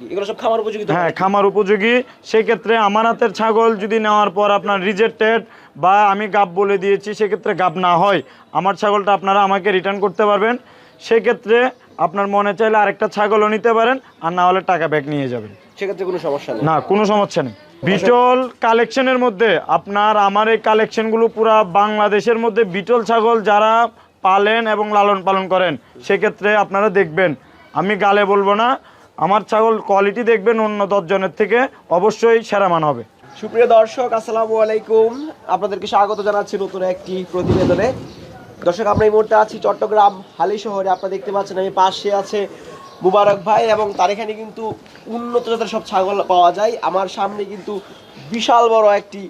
এগুলো সব খামার উপযোগী হ্যাঁ খামার উপযোগী। সেক্ষেত্রে আমার হাতের ছাগল যদি নেওয়ার পর আপনার রিজেক্টেড বা আমি গাব বলে দিয়েছি সেক্ষেত্রে গাব না হয়। আমার ছাগলটা আপনারা আমাকে রিটার্ন করতে পারবেন। সেক্ষেত্রে আপনার মনে চাইলে আরেকটা ছাগলও নিতে পারেন আর না হলে টাকা ব্যাক নিয়ে যাবেন। সেক্ষেত্রে কোনো সমস্যা নেই। না কোনো সমস্যা নেই। বিটল কালেকশনের মধ্যে আপনার আমার এই কালেকশনগুলো পুরা বাংলাদেশের মধ্যে বিটল ছাগল যারা পালেন এবং লালন পালন করেন সেক্ষেত্রে আপনারা দেখবেন। আমি গালে বলব না আমার ছাগল কোয়ালিটি দেখবেন অন্য দশজনের থেকে, অবশ্যই সেরা মান হবে। সুপ্রিয় দর্শক, আসসালামু আলাইকুম। আপনাদেরকে স্বাগত জানাচ্ছি নতুন একটি প্রতিবেদনে। দর্শক, আমরা এই মুহূর্তে আছি চট্টগ্রাম হালি শহরে। আপনারা দেখতে পাচ্ছেন আমি পাশে আছে মুবারক ভাই এবং তার এখানে কিন্তু উন্নত জাতের সব ছাগল পাওয়া যায়। আমার সামনে কিন্তু বিশাল বড় একটি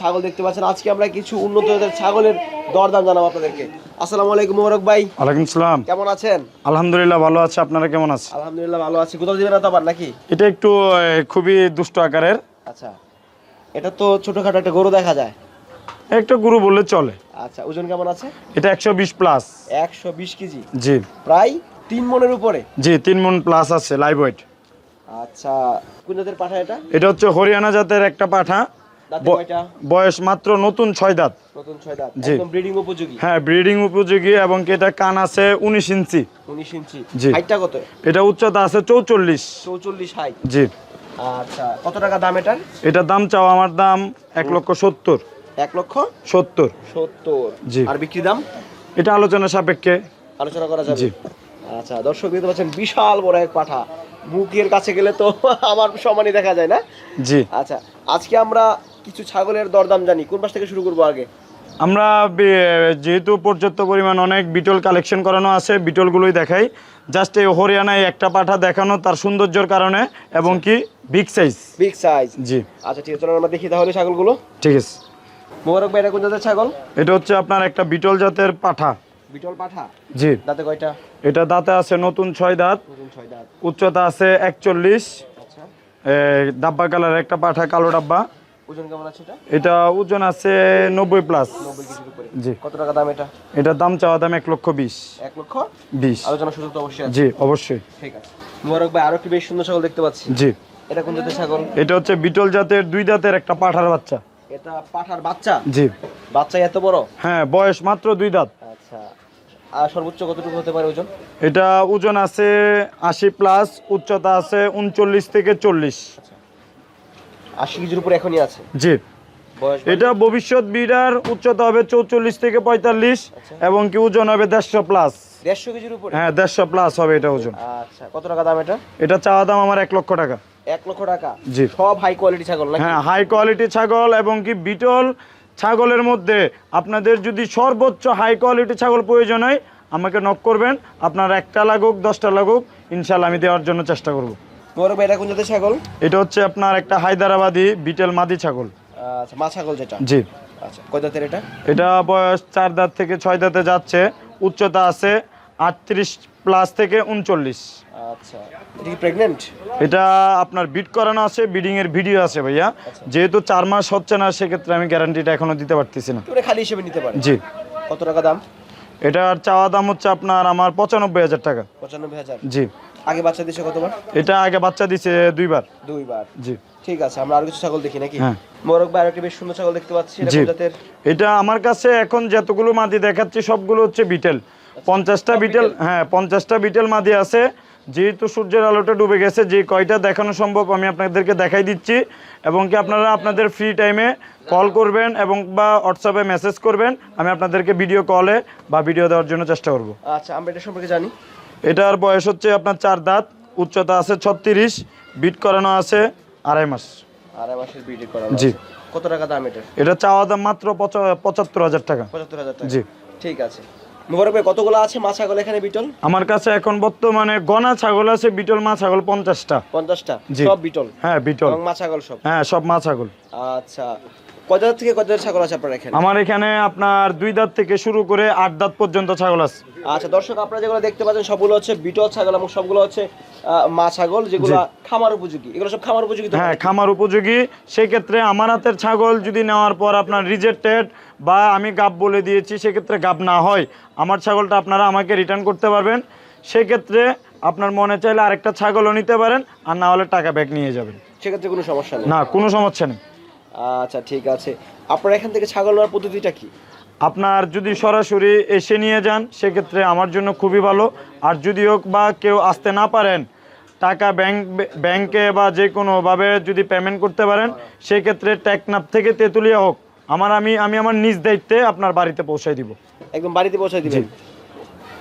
ছাগল দেখতে পাচ্ছেন। আজকে আমরা কিছু উন্নত জাতের ছাগলের দরদাম জানাব আপনাদেরকে। আসসালামু আলাইকুম মুবারক ভাই। ওয়ালাইকুম সালাম। কেমন আছেন? আলহামদুলিল্লাহ ভালো আছে। আপনারা কেমন আছেন? আলহামদুলিল্লাহ ভালো আছি। কোথাও দিবেন তো আবার নাকি? এটা একটু খুবই দুষ্ট আকারের। আচ্ছা। এটা তো ছোটখাটো একটা গরু দেখা যায়। একটা গরু বললে চলে। আচ্ছা ওজন কেমন আছে? এটা একশো বিশ প্লাস একশো বিশ কেজি। জি। প্রায় তিন মনের উপরে। জি তিন মন প্লাস আছে লাইভ ওয়েট আচ্ছা কোন জাতের পাঠা এটা? এটা হচ্ছে হরিয়ানা জাতের একটা পাঠা। বয়স মাত্র নতুন ছয় দাঁত। নতুন ছয় দাঁত। জি। ব্রিডিং উপযোগী? হ্যাঁ ব্রিডিং উপযোগী এবং এটা কান আছে উনিশ ইঞ্চি। উনিশ ইঞ্চি। জি। হাইটটা কত? এটা উচ্চতা আছে চৌচল্লিশ। চৌচল্লিশ হাইট। জি। আচ্ছা কত টাকা দাম এটার? এটার দাম চাও আমার দাম এক লক্ষ সত্তর। এক লক্ষ সত্তর। সত্তর। জি। আর বিক্রি দাম? এটা আলোচনা সাপেক্ষে। আলোচনা করা যাবে। জি। আচ্ছা দর্শক দেখতে পাচ্ছেন বিশাল বড় এক পাঠা। মুখের কাছে গেলে তো আমার সমানই দেখা যায় না? জি। আচ্ছা আজকে আমরা কিছু ছাগলের দরদাম জানি। কোন পাশ থেকে শুরু করব আগে? আমরা যেহেতু পর্যাপ্ত পরিমাণ অনেক বিটল কালেকশন করানো আছে বিটলগুলোই দেখাই। জাস্ট এই হরিয়ানায় একটা পাঠা দেখানো তার সৌন্দর্যের কারণে এবং কি বিগ সাইজ বিগ সাইজ জি। আচ্ছা ঠিক আছে আমরা দেখি তাহলে ছাগলগুলো। ঠিক আছে। মোবারক ভাই এটা কোন জাতের ছাগল? এটা হচ্ছে আপনার একটা বিটল জাতের পাঠা। বিটল পাঠা? জি। দাঁতে কয়টা? এটা দাঁতে আছে নতুন ছয় দাঁত। নতুন ছয় দাঁত। উচ্চতা আছে একচল্লিশ। আচ্ছা। ডাব্বা কালার একটা পাঠা কালো ডাব্বা। ওজন কেমন আছে এটা? এটা ওজন আছে নব্বই প্লাস নব্বই কেজির উপরে। জি। কত টাকা দাম এটা? এটার দাম চাওয়া দাম এক লক্ষ বিশ। এক লক্ষ? বিশ। আলোচনা সুযোগ তো অবশ্যই আছে। জি অবশ্যই। ঠিক আছে। মোবারক ভাই আরও একটি বেশ সুন্দর ছাগল দেখতে পাচ্ছি। জি। এটা কোন জাতের ছাগল? এটা হচ্ছে বিটল জাতের দুই দাঁতের একটা পাঠার বাচ্চা। এটা পাঠার বাচ্চা? জি। বাচ্চা এত বড়? হ্যাঁ বয়স মাত্র দুই দাঁত। সর্বোচ্চ কতটুকু হতে পারে ওজন? এটা ওজন আছে আশি প্লাস উচ্চতা আছে উনচল্লিশ থেকে চল্লিশ। আশি কেজির উপরে এখনই আছে? জি। এটা ভবিষ্যৎ বিড়ার উচ্চতা হবে চৌচল্লিশ থেকে পঁয়তাল্লিশ আচ্ছা। এবং কি ওজন হবে দেড়শো প্লাস। দেড়শো কেজির উপরে? হ্যাঁ দেড়শো প্লাস হবে এটা ওজন। আচ্ছা কত টাকা দাম এটা? এটা চাওয়া দাম আমার এক লক্ষ টাকা। এক লক্ষ টাকা? জি। সব হাই কোয়ালিটি ছাগল হ্যাঁ হাই কোয়ালিটি ছাগল এবং কি বিটল ছাগলের মধ্যে আপনাদের যদি সর্বোচ্চ হাই কোয়ালিটি ছাগল প্রয়োজন হয় আমাকে নক করবেন। আপনার একটা লাগুক দশটা লাগুক ইনশাল্লাহ আমি দেওয়ার জন্য চেষ্টা করব। মোবারক ভাই এটা কোন জাতের ছাগল? এটা হচ্ছে আপনার একটা হায়দ্রাবাদি বিটেল মাদি ছাগল। আচ্ছা মা ছাগল যেটা? জি। আচ্ছা কয় দাঁতের এটা? এটা বয়স চার দাঁত থেকে ছয় দাঁতে যাচ্ছে উচ্চতা আছে আটত্রিশ প্লাস থেকে উনচল্লিশ। আচ্ছা। এটা কি প্রেগনেন্ট এটা আপনার বিট করানো আছে বিডিং এর ভিডিও আছে ভাইয়া। যেহেতু চার মাস হচ্ছে না সেক্ষেত্রে আমি গ্যারান্টিটা এখনও দিতে পারতেছি না। খালি হিসেবে নিতে পারে জি। কত টাকা দাম? এটার চাওয়া দাম হচ্ছে আপনার আমার পঁচানব্বই হাজার টাকা। পঁচানব্বই হাজার। জি। আগে বাচ্চা দিছে কতবার? এটা আগে বাচ্চা দিছে দুইবার। দুইবার। জি। ঠিক আছে আমরা আর কিছু ছাগল দেখি নাকি? হ্যাঁ। মোরক ভাই আরেকটি বেশ সুন্দর ছাগল দেখতে পাচ্ছি এটা আমার কাছে এখন যতগুলো মাদি দেখাচ্ছি সবগুলো হচ্ছে বিটেল। পঞ্চাশটা বিটেল হ্যাঁ পঞ্চাশটা বিটেল মাদি আছে। যেহেতু সূর্যের আলোটা ডুবে গেছে যে কয়টা দেখানো সম্ভব আমি আপনাদেরকে দেখাই দিচ্ছি। এবং কি আপনারা আপনাদের ফ্রি টাইমে কল করবেন এবং বা হোয়াটসঅ্যাপে মেসেজ করবেন আমি আপনাদেরকে ভিডিও কলে বা ভিডিও দেওয়ার জন্য চেষ্টা করব। আচ্ছা আমরা এটা সম্পর্কে জানি। এটার বয়স হচ্ছে আপনার চার দাঁত উচ্চতা আছে ছত্রিশ বিট করানো আছে আড়াই মাস। আড়াই মাসের জি। কত টাকা দাম এটা এটা চাওয়া দাম মাত্র পঁচাত্তর হাজার টাকা। পঁচাত্তর হাজার টাকা। জি। ঠিক আছে। মোবারক ভাই কতগুলো আছে মা ছাগল এখানে বিটল? আমার কাছে এখন বর্তমানে গনা ছাগল আছে বিটল মা ছাগল পঞ্চাশটা। পঞ্চাশটা? সব বিটল? হ্যাঁ বিটল। মা ছাগল সব? হ্যাঁ সব মা ছাগল। আচ্ছা। হাজার থেকে হাজার ছাগল আছে আপনার এখানে? আমার এখানে আপনার দুই দাঁত থেকে শুরু করে আট দাঁত পর্যন্ত ছাগল আছে। আচ্ছা দর্শক আপনারা যেগুলো দেখতে পাচ্ছেন সবগুলো হচ্ছে বিটল ছাগল এবং সবগুলো হচ্ছে মা ছাগল যেগুলো খামার উপযোগী। এগুলো সব খামার উপযোগী হ্যাঁ খামার উপযোগী। সেক্ষেত্রে আমার হাতের ছাগল যদি নেওয়ার পর আপনার রিজেক্টেড বা আমি গাব বলে দিয়েছি সেক্ষেত্রে গাব না হয়। আমার ছাগলটা আপনারা আমাকে রিটার্ন করতে পারবেন। সেক্ষেত্রে আপনার মনে চাইলে আরেকটা ছাগলও নিতে পারেন আর না হলে টাকা ব্যাক নিয়ে যাবেন। সেক্ষেত্রে কোনো সমস্যা নেই। না কোনো সমস্যা নেই। আচ্ছা ঠিক আছে। আপনার এখান থেকে ছাগল নেওয়ার পদ্ধতিটা কি? আপনার যদি সরাসরি এসে নিয়ে যান সেক্ষেত্রে আমার জন্য খুবই ভালো। আর যদি হোক বা কেউ আসতে না পারেন টাকা ব্যাংক ব্যাংকে বা যে কোনোভাবে যদি পেমেন্ট করতে পারেন সেক্ষেত্রে টেকনাফ থেকে তেঁতুলিয়া হোক আমার আমি আমি আমার নিজ দায়িত্বে আপনার বাড়িতে পৌঁছাই দিব। একদম বাড়িতে পৌঁছায় দিবেন।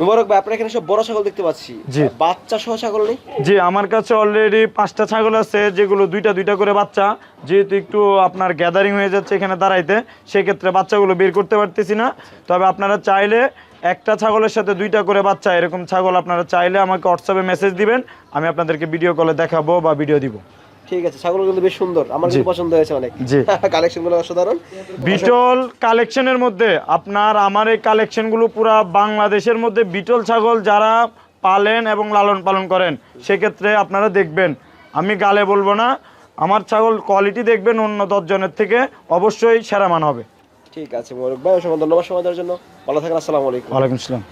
মুবারক ভাই আপনার এখানে সব বড় ছাগল দেখতে পাচ্ছি। জি। বাচ্চা সহ ছাগল নেই? জি আমার কাছে অলরেডি পাঁচটা ছাগল আছে যেগুলো দুইটা দুইটা করে বাচ্চা। যেহেতু একটু আপনার গ্যাদারিং হয়ে যাচ্ছে এখানে দাঁড়াইতে সেক্ষেত্রে বাচ্চাগুলো বের করতে পারতেছি না। তবে আপনারা চাইলে একটা ছাগলের সাথে দুইটা করে বাচ্চা এরকম ছাগল আপনারা চাইলে আমাকে হোয়াটসঅ্যাপে মেসেজ দিবেন আমি আপনাদেরকে ভিডিও কলে দেখাবো বা ভিডিও দিব। ঠিক আছে ছাগল কিন্তু বেশ সুন্দর। আমার কিন্তু পছন্দ হয়েছে অনেক। কালেকশনগুলো অসাধারণ। বিটল কালেকশনের মধ্যে আপনার আমার এই কালেকশনগুলো পুরা বাংলাদেশের মধ্যে বিটল ছাগল যারা পালেন এবং লালন পালন করেন সেক্ষেত্রে আপনারা দেখবেন আমি গালে বলব না আমার ছাগল কোয়ালিটি দেখবেন অন্য দশজনের থেকে অবশ্যই সেরা মান হবে। ঠিক আছে মোবারক ভাই অসংখ্য ধন্যবাদ সময় দেওয়ার জন্য। ভালো থাকেন আসসালামু আলাইকুম। ওয়ালাইকুম আসসালাম।